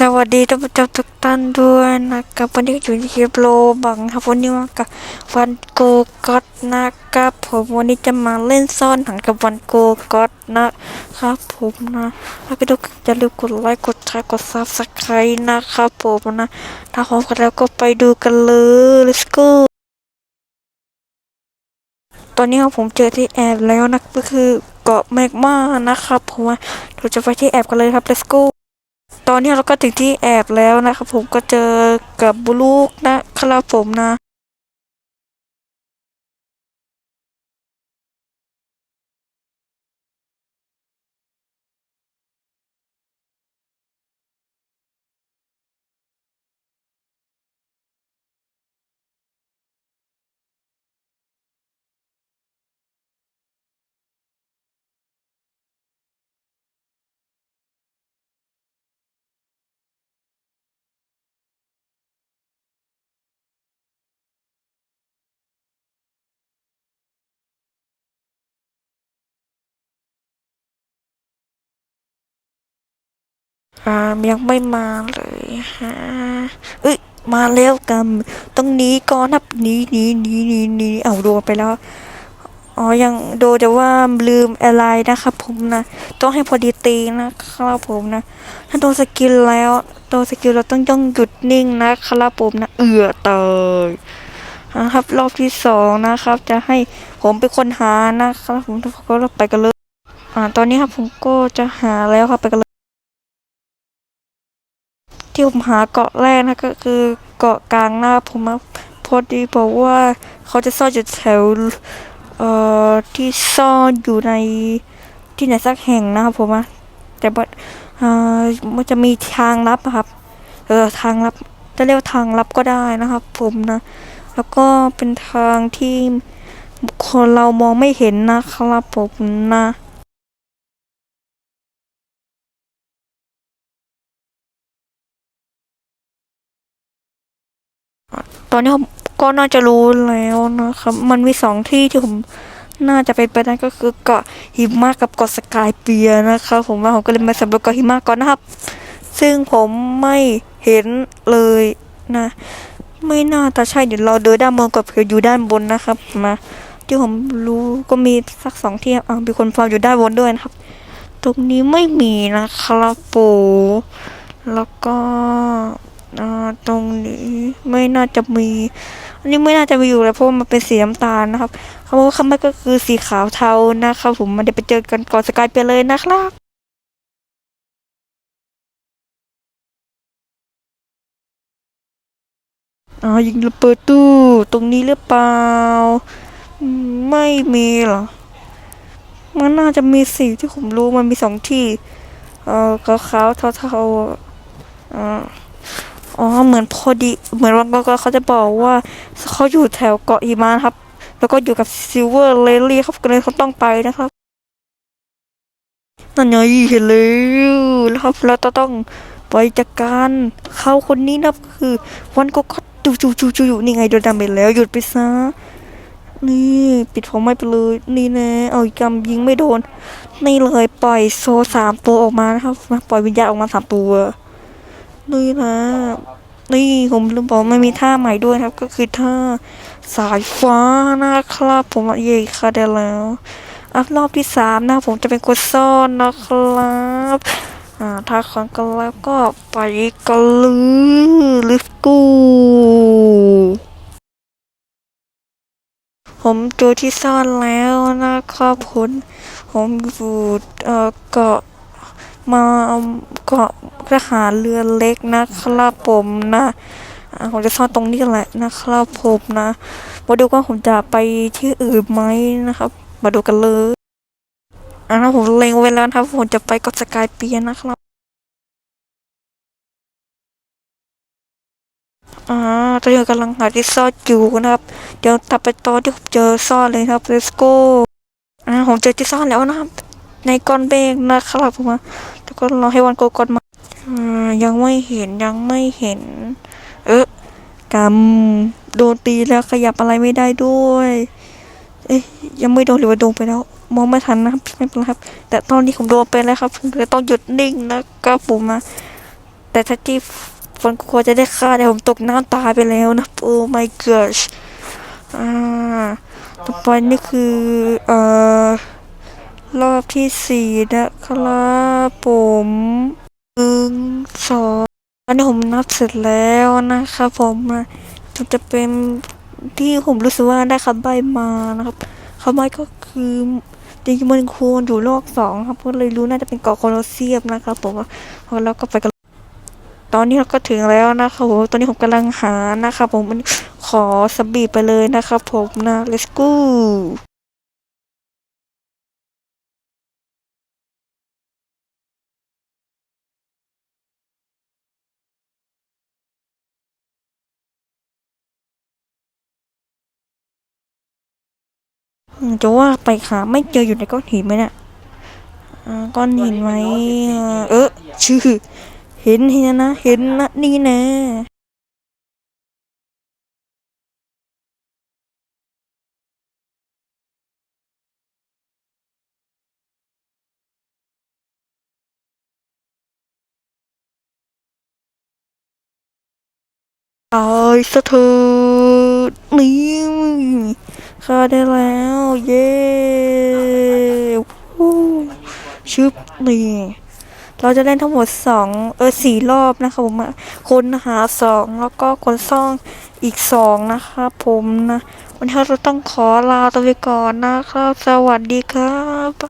สวัสดีท่านผู้ชมทุกท่านด้วยนะครับวันนี้อยู่ในคลิปโลบังครับวันนี้มากับวันโกก็ตนะครับผมวันนี้จะมาเล่นซ่อนหันกับวันโกก็ตนะครับผมนะถ้าไปดูอย่าลืมกดไลค์กดแชร์กดซับสไครต์นะครับผมนะถ้าพร้อมกันแล้วก็ไปดูกันเลย let's go ตอนนี้ครับผมเจอที่แอบแล้วนะก็คือเกาะแมกมานะครับผมเราจะไปที่แอบกันเลยครับ let's go ตอนนี้เราก็ถึงที่แอบแล้วนะครับผมก็เจอกับบุลูกนะครับผมนะ อ่ายังไม่มาเลยฮะเอ้ยมาแล้วกันต้องหนีก่อนนับหนีหนีหนีหนีหนีเอาโดนไปแล้วอ๋อยังโดนแต่ว่าลืมอะไรนะครับผมนะต้องให้พอดีตีนะครับผมนะ ถ้าโดนสกิลแล้วโดนสกิลเราต้องต้องหยุดนิ่งนะครับผมนะ เอือเตยนะครับ รอบที่สองนะครับ จะให้ผมเป็นคนหานะครับผมทุกคนก็ไปกันเลยอ่าตอนนี้ครับผมก็จะหาแล้วครับไปกันเลย ที่ผมหาเกาะแรกนะก็คือเกาะกลางหน้าผมนะพอดีบอกว่าเขาจะซ่อนอยู่แถวเอ่อที่ซ่อนอยู่ในที่ไหนสักแห่งนะครับผมนะแต่ว่าเอ่อมันจะมีทางลับอะครับเออทางลับจะเรียกว่าทางลับก็ได้นะครับ ผมนะ แล้วก็เป็นทางที่คนเรามองไม่เห็นนะครับผมนะ ตอนนี้ผมก็น่าจะรู้แล้วนะครับ มันมีสองที่ที่ผมน่าจะไปไปได้ก็คือเกาะหิมะกับเกาะสกายเปียนะครับผมว่าผมก็เลยมาสำรวจเกาะหิมะก่อนนะครับ ซึ่งผมไม่เห็นเลยนะ ไม่น่าจะใช่เดี๋ยวเราเดินด้านบนกับเผื่ออยู่ด้านบนนะครับมาที่ผมรู้ก็มีสักสองที่อ่ามีคนฟาร์มอยู่ด้านบนด้วยนะครับ ตรงนี้ไม่มีนะครับปูแล้วก็ ตรงนี้ไม่น่าจะมีอันนี้ไม่น่าจะมีอยู่แล้วเพราะว่ามันเป็นสีน้ำตาลนะครับคำว่าคำไม่ก็คือสีขาวเทานะครับผมมันเดี๋ยวไปเจอกันก่อนสกายไปเลยนะครับอ่ายิงระเบิดตู้ตรงนี้หรือเปล่า ไม่มีหรอมันน่าจะมีสีที่ผมรู้มันมีสองที่ เอ่อขาวๆเทาๆอ่า อ๋อเหมือนพอดี เหมือนวันก่อนเขาจะบอกว่าเขาอยู่แถวเกาะหิมะครับ แล้วก็อยู่กับซิลเวอร์เลลี่ครับก็เลยเขาต้องไปนะครับนั่นไงเห็นแล้วแล้วครับเราต้องไปจัดการเขาคนนี้นะคือ วันก็ก็จูจูจูจูอยู่นี่ไงโดนดาเมจแล้วหยุดไปซะนี่ปิดผมไม่ไปเลยนี่น่เอาอีกกำยิงไม่โดน นี่เลยปล่อยโซสามตัวออกมานะครับปล่อยวิญญาณออกมาสามตัว นี่นะนี่ผมลืมบอกไม่มีท่าใหม่ด้วยครับ ก็คือท่าสายฟ้านะครับ ผมเย่ค่ะได้แล้วอัพรอบที่สามนะผมจะเป็นคนซ่อนนะครับอ่าถ้าครั้งกันแล้วก็ไปกันเลยลิฟกูผมเจอที่ซ่อนแล้วนะครับผมผมอยู่เอ่อเกาะ มาเกาะทหารเรือเล็กนะครับผมนะผมจะซ่อนตรงนี้แหละนะครับผมนะมาดูว่าผมจะไปที่อื่นไหมนะครับ มาดูกันเลยอ่าผมเล็งไว้แล้วนะครับผมจะไปเกาะสกายเปียนะครับอ่าตอนนี้กำลังหาที่ซ่อนอยู่นะครับ เดี๋ยวตัดไปตอนที่ผมเจอซ่อนเลยครับ let's go อ่าผมเจอที่ซ่อนแล้วนะครับ ในก้อนเมฆนะครับผมว่าแล้วก็รอให้วันโกกอนมาอ่ายังไม่เห็นยังไม่เห็น เออกำโดนตีแล้วขยับอะไรไม่ได้ด้วย เอ๊ยยังไม่โดนหรือว่าโดนไปแล้ว มองไม่ทันนะครับไม่เป็นไรครับ แต่ตอนนี้ผมโดนไปแล้วครับผมเลยต้องหยุดนิ่งนะครับผมนะแต่ถ้าที่ฝนกลัวจะได้ฆ่าแต่ผมตกน้ำตายไปแล้วนะโอ้ my gosh อ่าต่อไปนี่คือเอ่อ รอบที่สี่นะครับผมหนึ่งสองอันนี้ผมนับเสร็จแล้วนะครับผมนะมันจะเป็นที่ผมรู้สึกว่าได้คำใบมานะครับคำใบ้ก็คือจริงๆมันควรอยู่โลกสองครับก็เลยรู้น่าจะเป็นเกาะโคลอเซียมนะครับผมแล้วก็ไปกันตอนนี้เราก็ถึงแล้วนะครับผมตอนนี้ผมกำลังหานะครับผมมันขอสบีไปเลยนะครับผมนะ let's go จะว่าไปหาไม่เจออยู่ในก้อนหินไหมเนี่ยก้อนหินไหมเออชื่อ เห็นเห็นนะ เห็นนะนี่นะตายสะเถิดนี่ ฆ่าได้แล้ว เย้วู้ชึบนี่เราจะเล่นทั้งหมดสองเออสี่รอบนะคะผมคนหาสองแล้วก็คนซ่องอีกสองนะคะผมนะ วันนี้เราต้องขอลาตัวไปก่อนนะครับ สวัสดีครับ